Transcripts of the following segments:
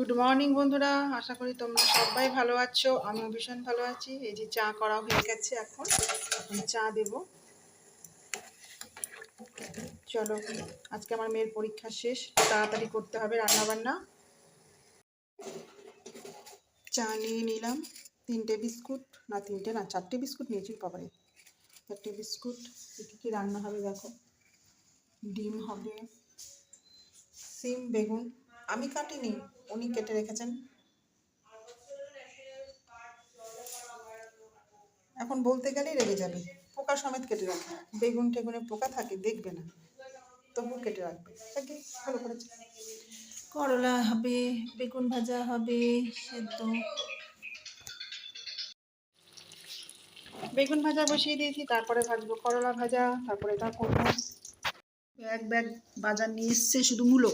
Good morning বন্ধুরা। আশা করি তোমরা সবাই ভালো আছো। আমিও ভীষণ ভালো আছি। এই যে চা করা হয়ে গেছে এখন। চা দেব। চলো, আজকে আমার মেয়ের পরীক্ষা শেষ। তাড়াতাড়ি করতে হবে রান্না বান্না চা নিয়ে নিলাম। তিনটে বিস্কুট। না, তিনটে না, চারটে বিস্কুট নিয়েছি বাবারে। চারটে বিস্কুট। কী কী রান্না হবে দেখো। ডিম হবে। সিম, বেগুন। আমি কাটিনি, উনি কেটে রেখেছেন। এখন বলতে গেলেই রেগে যাবে। পোকা সমেত কেটে রাখবে বেগুন টেগুনে পোকা থাকে, দেখবে না। তবু কেটে রাখবে। তাকে ভালো করেছে। করলা হবে, বেগুন ভাজা হবে, সেদ্ধ। বেগুন ভাজা বসিয়ে দিয়েছি, তারপরে ভাজবো করলা ভাজা, তারপরে তা করব। ব্যাগ ব্যাগ বাজার নিয়ে এসছে শুধু মূলো।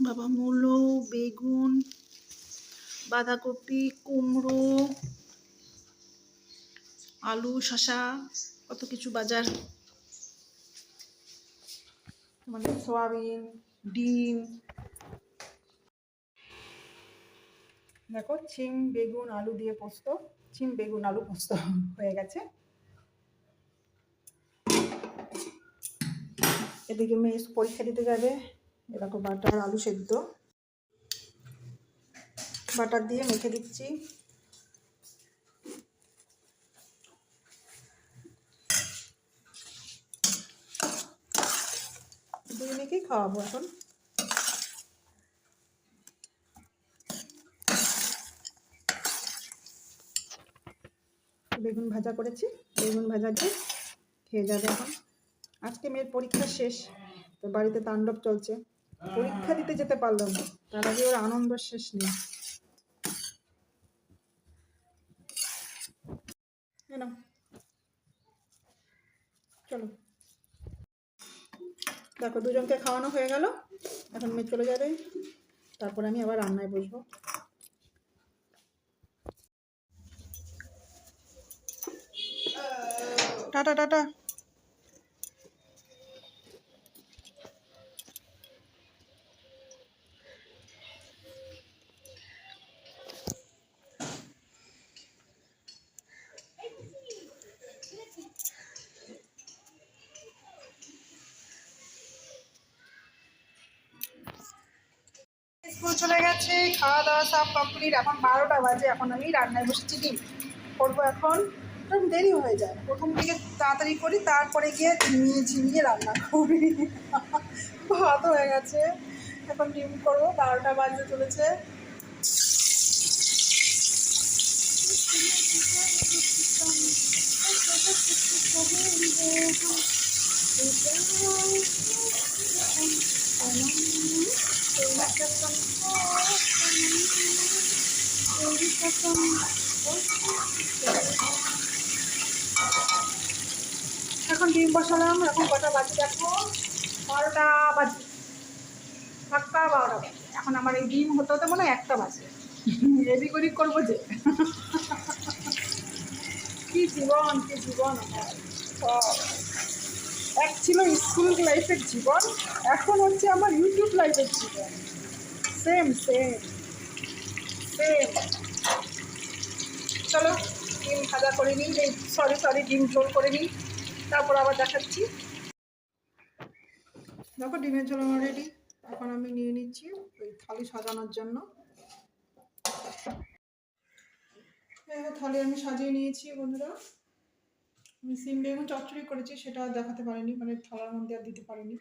বাবা মূলো, বেগুন, বাঁধাকপি, কুমড়ো, আলু শশা কত কিছু বাজার। মানে সয়াবিন, ডিম। দেখো, চিম, বেগুন, আলু দিয়ে পোস্ত। চিম, বেগুন, আলু, পোস্ত হয়ে গেছে। এদিকে মেয়ে পরীক্ষা দিতে যাবে। এরকম বাটার আলু সেদ্ধ। বাটার দিয়ে মেখে দিচ্ছি। দুই মেখেই খাওয়াবো এখন। বেগুন ভাজা করেছি। বেগুন ভাজা দিয়ে খেয়ে যাবে এখন। আজকে মেয়ের পরীক্ষা শেষ, তো বাড়িতে তাণ্ডব চলছে। পরীক্ষা দিতে যেতে পারলাম না। তার আগে ওর আনন্দ শেষ নেই। চলো। দেখো, দুজনকে খাওয়ানো হয়ে গেল। এখন মেয়ে চলে যাবে। তারপর আমি আবার রান্নায় বসবো। Tata tata. স্কুল চলে গেছে খাওয়া দাওয়া সব কমপ্লিট এখন বারোটা বাজে, এখন আমি রান্নায় বসেছি ডিম। করব এখন একটু দেরি হয়ে যায়। প্রথম দিকে তাড়াতাড়ি করি, তারপরে গিয়ে ঝিমিয়ে ঝিমিয়ে রান্না করি। ভাত হয়ে গেছে। এখন ডিম করব, বারোটা বাজতে চলেছে। এখন ডিম বসালাম, এখন কটা বাজে দেখো? বারোটা বাজে। পাক্কা বারোটা বাজে। এখন আমার এই ডিম হতে হতে মনে হয় একটা বাজে। এদিক ওদিক করব যে। কি জীবন কি জীবন আমার। এক ছিল স্কুল লাইফের জীবন, এখন হচ্ছে আমার ইউটিউব লাইফের জীবন। সেম সেম সেম চলো, ডিম ভাজা করে নিই সরি সরি ডিম ঝোল করে নিই। তারপর আবার দেখাচ্ছি। দেখো, ডিমের ঝোল আমার রেডি এখন আমি নিয়ে নিচ্ছি ওই থালি সাজানোর জন্য। থালি আমি সাজিয়ে নিয়েছি, বন্ধুরা। সিম বেগুন চচ্চড়ি করেছি সেটা দেখাতে পারিনি মানে থালার মধ্যে আর দিতে পারিনি।